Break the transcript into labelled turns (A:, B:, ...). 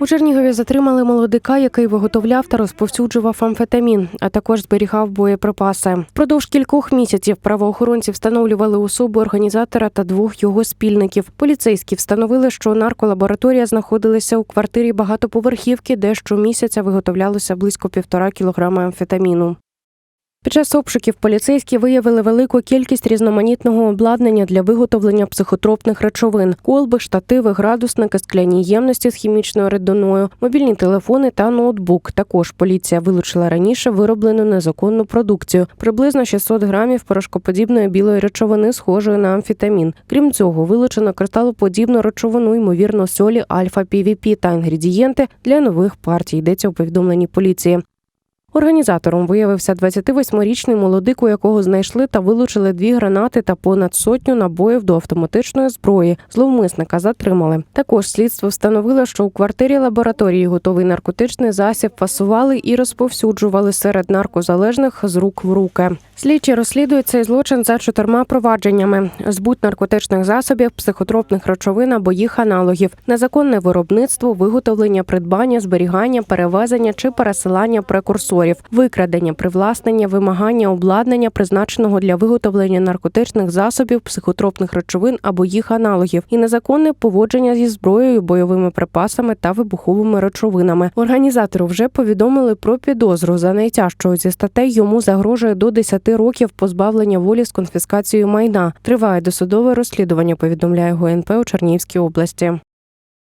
A: У Чернігові затримали молодика, який виготовляв та розповсюджував амфетамін, а також зберігав боєприпаси. Впродовж кількох місяців правоохоронці встановлювали особу організатора та двох його спільників. Поліцейські встановили, що нарколабораторія знаходилася у квартирі багатоповерхівки, де щомісяця виготовлялося близько півтора кілограма амфетаміну. Під час обшуків поліцейські виявили велику кількість різноманітного обладнання для виготовлення психотропних речовин: колби, штативи, градусники, скляні ємності з хімічною рідиною, мобільні телефони та ноутбук. Також поліція вилучила раніше вироблену незаконну продукцію приблизно 600 грамів порошкоподібної білої речовини, схожої на амфетамін. Крім цього, вилучено кристалоподібну речовину, ймовірно, солі альфа пвп та інгредієнти для нових партій. Йдеться у повідомленні поліції. Організатором виявився 28-річний молодик, у якого знайшли та вилучили дві гранати та понад сотню набоїв до автоматичної зброї. Зловмисника затримали. Також слідство встановило, що у квартирі лабораторії готовий наркотичний засіб фасували і розповсюджували серед наркозалежних з рук в руки. Слідчі розслідують цей злочин за чотирма провадженнями: збут наркотичних засобів, психотропних речовин або їх аналогів, незаконне виробництво, виготовлення, придбання, зберігання, перевезення чи пересилання прекурсорів, викрадення, привласнення, вимагання обладнання, призначеного для виготовлення наркотичних засобів, психотропних речовин або їх аналогів, і незаконне поводження зі зброєю, бойовими припасами та вибуховими речовинами. Організатору вже повідомили про підозру за найтяжчою зі статей йому загрожує до 10 років позбавлення волі з конфіскацією майна. Триває досудове розслідування. Повідомляє ГУНП у Чернігівській області.